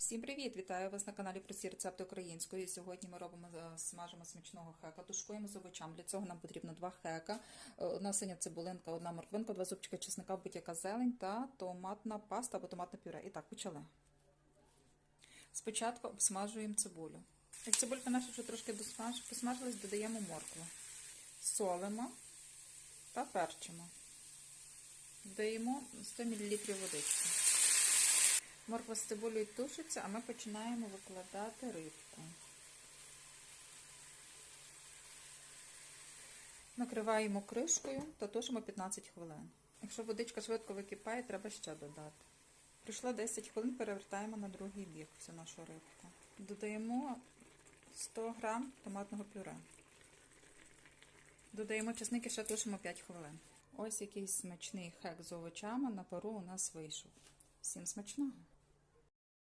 Всім привіт! Вітаю вас на каналі Прості рецепти української. Сьогодні ми робимо е, смажимо смачного хека, тушкуємо з овочам. Для цього нам потрібно два хека, е, одна синя цибулинка, одна морквинка, два зубчика чесника, будь-яка зелень та томатна паста або томатне пюре. І так, почали. Спочатку обсмажуємо цибулю. Як цибулька наша вже трошки посмажилась, додаємо моркву. Солимо та перчимо. Додаємо 100 мл водички. Морква з цибулею тушиться, а ми починаємо викладати рибку. Накриваємо кришкою та тушимо 15 хвилин. Якщо водичка швидко википає, треба ще додати. Пройшло 10 хвилин, перевертаємо на другий бік всю нашу рибку. Додаємо 100 г томатного пюре. Додаємо чесник і ще тушимо 5 хвилин. Ось якийсь смачний хек з овочами на пару у нас вийшов. Всім смачного!